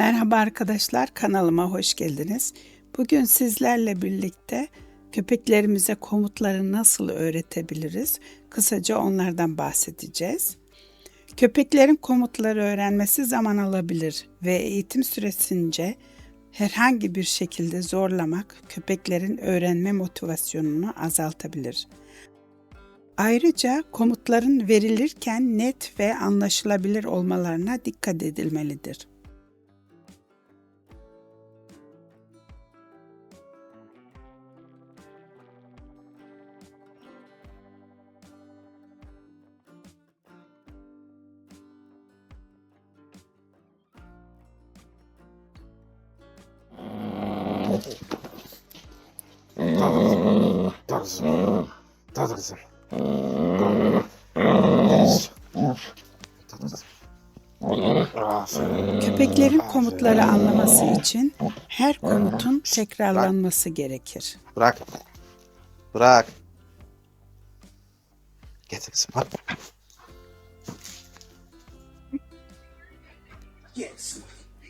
Merhaba arkadaşlar, kanalıma hoş geldiniz. Bugün sizlerle birlikte köpeklerimize komutları nasıl öğretebiliriz? Kısaca onlardan bahsedeceğiz. Köpeklerin komutları öğrenmesi zaman alabilir ve eğitim süresince herhangi bir şekilde zorlamak köpeklerin öğrenme motivasyonunu azaltabilir. Ayrıca komutların verilirken net ve anlaşılabilir olmalarına dikkat edilmelidir. Köpeklerin komutları anlaması için her komutun tekrarlanması gerekir. Bırak. Bırak. Getir kızım. Hadi.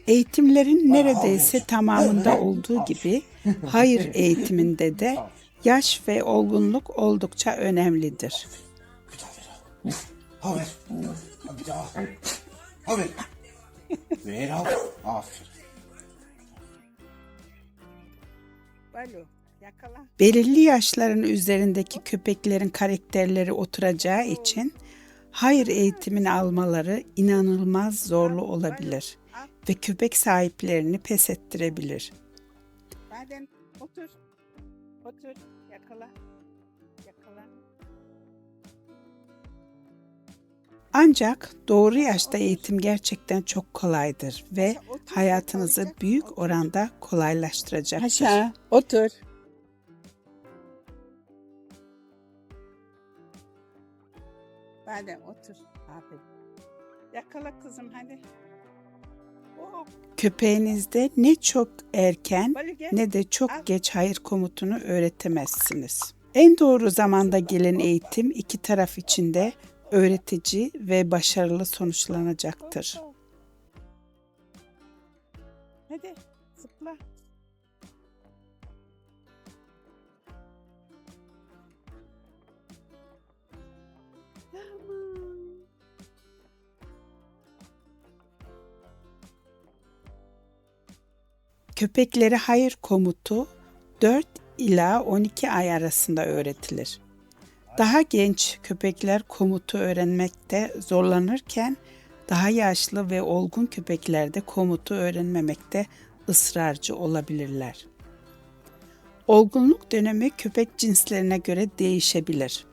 Eğitimlerin neredeyse tamamında olduğu gibi hayır eğitiminde de yaş ve olgunluk oldukça önemlidir. Belirli yaşların üzerindeki köpeklerin karakterleri oturacağı için hayır eğitimini almaları inanılmaz zorlu olabilir ve köpek sahiplerini pes ettirebilir. Baden otur. Otur. Yakala. Yakala. Ancak doğru yaşta eğitim gerçekten çok kolaydır ve hayatınızı büyük oranda kolaylaştıracaktır. Aşağı otur. Badem otur. Aferin. Yakala kızım hadi. Köpeğinizde ne çok erken ne de çok geç hayır komutunu öğretemezsiniz. En doğru zamanda gelen eğitim iki taraf için de öğretici ve başarılı sonuçlanacaktır. Hadi zıpla. Köpeklere hayır komutu 4 ila 12 ay arasında öğretilir. Daha genç köpekler komutu öğrenmekte zorlanırken daha yaşlı ve olgun köpeklerde komutu öğrenmemekte ısrarcı olabilirler. Olgunluk dönemi köpek cinslerine göre değişebilir.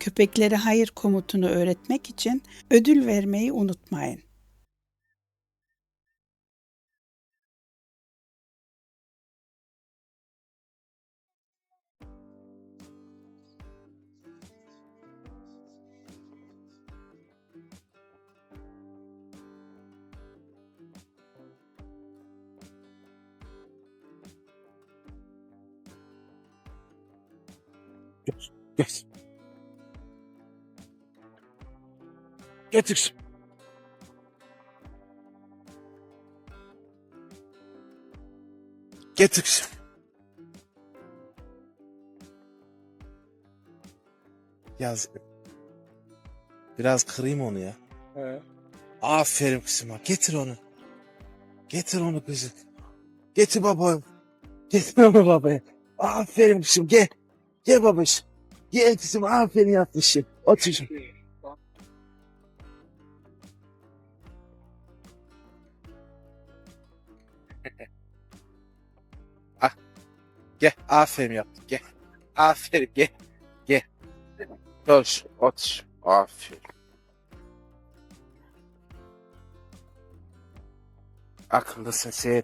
Köpeklere hayır komutunu öğretmek için ödül vermeyi unutmayın. Geç. Geç. Getir. Getir. Yaz. Biraz kırayım onu ya. Aferin kızıma. Getir onu. Getir onu kızım. Getir babam. Getir onu babaya. Aferin kızım gel. Gel babacığım. Gel kızım aferin yapmışsın. Otur. ah. Gel aferin yaptın gel. Aferin gel. Gel. Otur. Otur. Aferin. Akıllısın sen.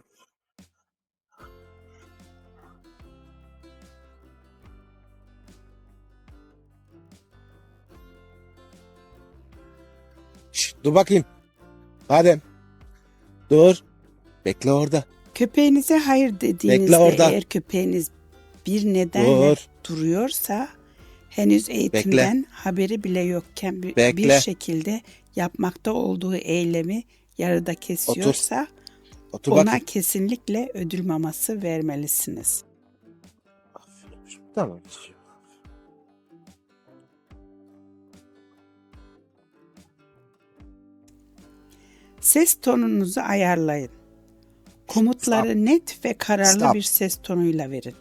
dur bakayım. Adem. Dur. Bekle orada. Köpeğinize hayır dediğinizde Bekle orada. eğer köpeğiniz bir nedenle Dur. duruyorsa henüz eğitimden haberi bile yokken bir, Bekle. bir şekilde yapmakta olduğu eylemi yarıda kesiyorsa Otur ona bakayım. kesinlikle ödül maması vermelisiniz. Tamam. Ses tonunuzu ayarlayın. Komutları net ve kararlı Stop. bir ses tonuyla verin.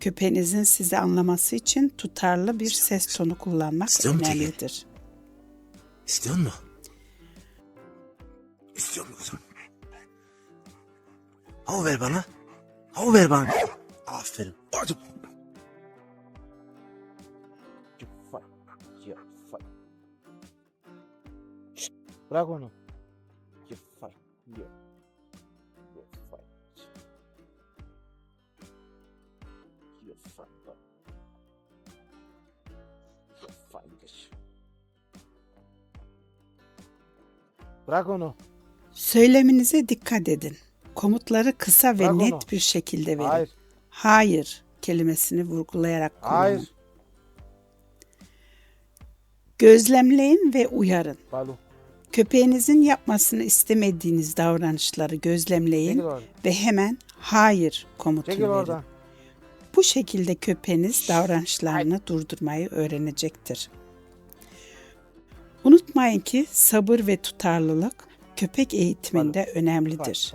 Köpeğinizin sizi anlaması için tutarlı bir ses tonu kullanmak İstiyor mu önemlidir. İstiyor musun? İstiyor musun kızım? Havu ver bana. Havu ver bana. Aferin. Hadi. Bırak onu. Bırak onu. Söyleminize dikkat edin. Komutları kısa ve Bırak net onu. bir şekilde verin. Hayır. Hayır kelimesini vurgulayarak kullanın. Hayır. Gözlemleyin ve uyarın. Balu. Köpeğinizin yapmasını istemediğiniz davranışları gözlemleyin ve hemen hayır komutunu Çekil verin. oradan. Bu şekilde köpeğiniz davranışlarını durdurmayı öğrenecektir. Unutmayın ki sabır ve tutarlılık köpek eğitiminde önemlidir.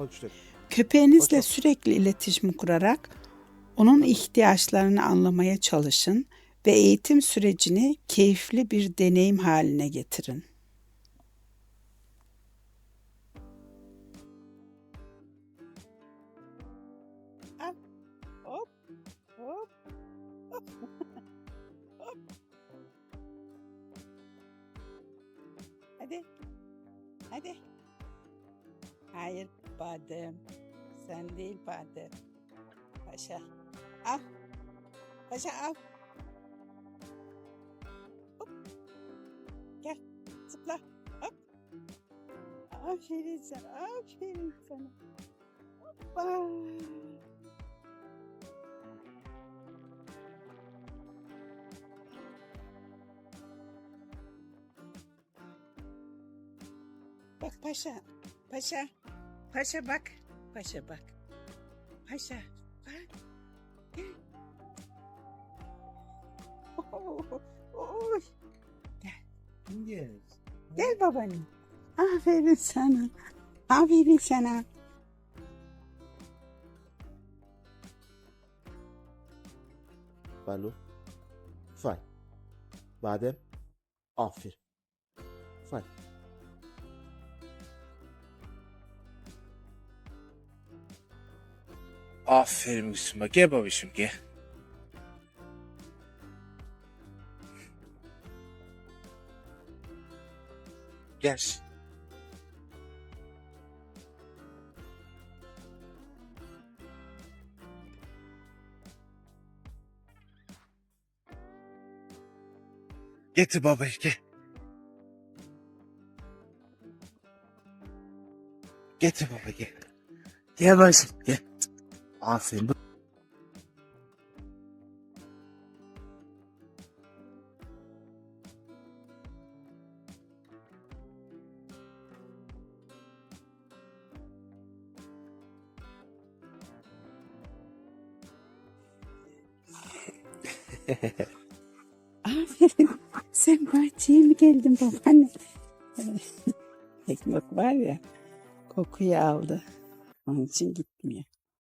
Köpeğinizle sürekli iletişim kurarak onun ihtiyaçlarını anlamaya çalışın ve eğitim sürecini keyifli bir deneyim haline getirin. Hadi. Hadi. Hayır badem. Sen değil badem. Paşa. Al. Paşa al. Hop. Gel. Zıpla. Hop. Aferin sana. Aferin sana. Hoppa. Bak paşa. Paşa. Paşa bak. Paşa bak. Paşa bak. Gel. Oh, oy. Yes. Gel babaannem. Aferin sana. Aferin sana. Balu. Fay. Badem. Aferin. Aferin Müslüman. Gel babacığım gel. Gel. Getir babayı gel. Getir baba gel. Gel başım gel. Aferin. Aferin. Sen bahçeye mi geldin babaanne? Ekmek var ya kokuyu aldı. Onun için gitmiyor.